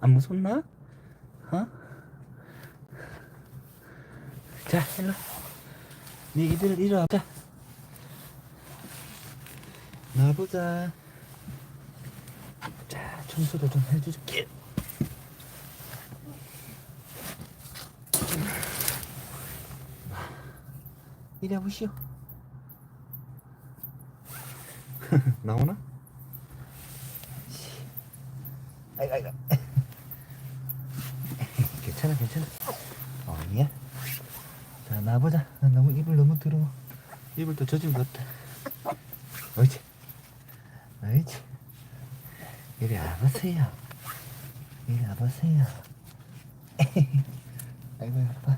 안 무섭나? 어? 자, 일로. 니들 이리 와. 자. 나보자. 자, 청소도 좀 해줄게. 이리 와보시오. 나오나? 아이고, 아이고. 괜찮아, 괜찮아. 어, 아니야. 자, 나보자. 나 너무 입을 너무 들어. 입을 또 젖은 것 같다. 옳지. 옳지. 이리 와보세요. 이리 와보세요. 아이고, 아파.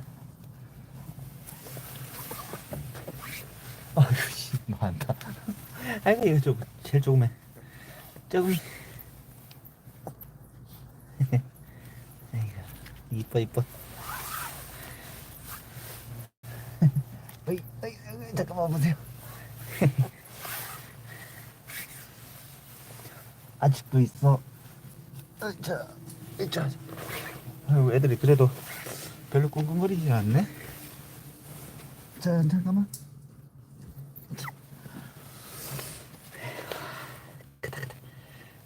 아이고, 씨, 많다. 아이고, 이거 좀, 제일 조그매. 조금. 아이고, 이뻐, 이뻐. 어이, 어이, 어이, 잠깐만 보세요. 아직도 있어. 어, 자, 자. 아이고, 애들이 그래도 별로 꿍꿍거리지 않네. 자, 잠깐만.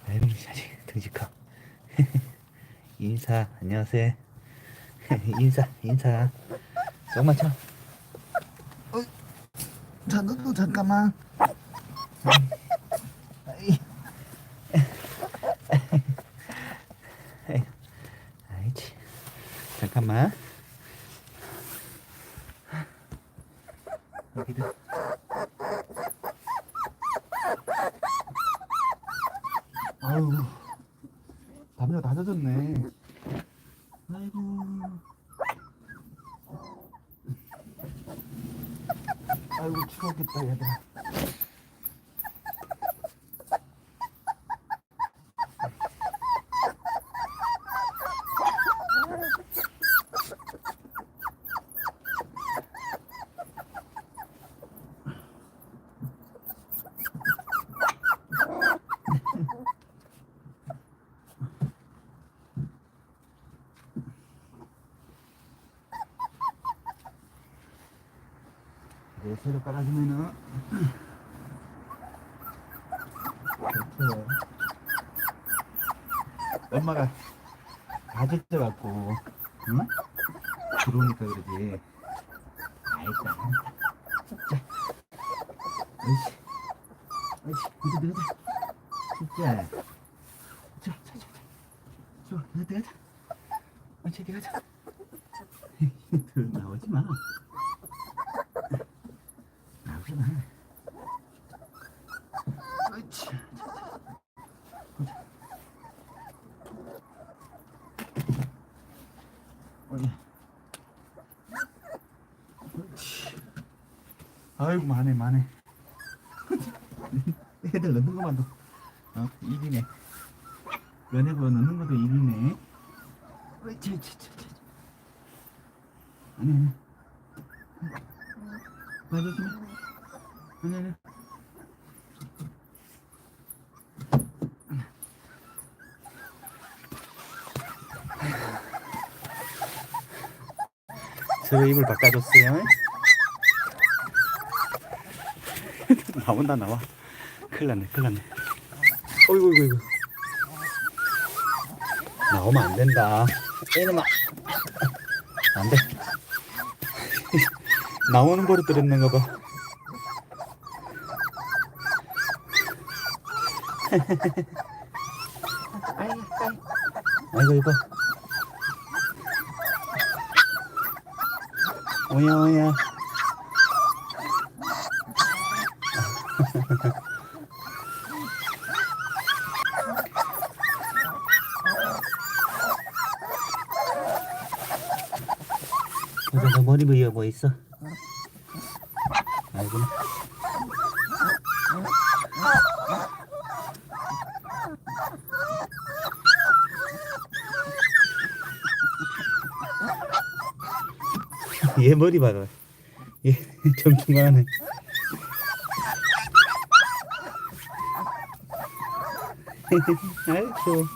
아이고, 아직 등지 커. 인사, 안녕하세요. 인사, 인사. 조금만 참. 어, 자, 너도 잠깐만. 아이. 아이. 잠깐만. 여기도. 아유, 담요가 다 젖었네. 아이고. 아이고 추웠겠다 얘들아 네, 새로 깔아주면은. 이렇게. 엄마가 다 젖어갖고 응? 들어오니까 그러지. 아이고 자 어이씨. 어이씨 이제 들어가자. 진짜. 자자자자. 좋아 들어가자. 어이 들어가자. 들어 나오지 마 어이치. 아이고 많네 많네 애들 넣는 것만도 어 일이네 연애고 넣는 것도 옳지 옳지. 아니 아니 맞아주마 아니 서로 입을 바꿔줬어요. 나온다 나와. 큰일 났네 큰일 났네. 어이구 어이구 어이구. 나오면 안 된다. 이놈아. 안 돼. 나오는 거로 들었는 거 봐. 아이고 이거. 오야 오야. 너 머리 위에 뭐 있어? 아이고. 얘 머리 봐라. 얘 점중하네. 아이고.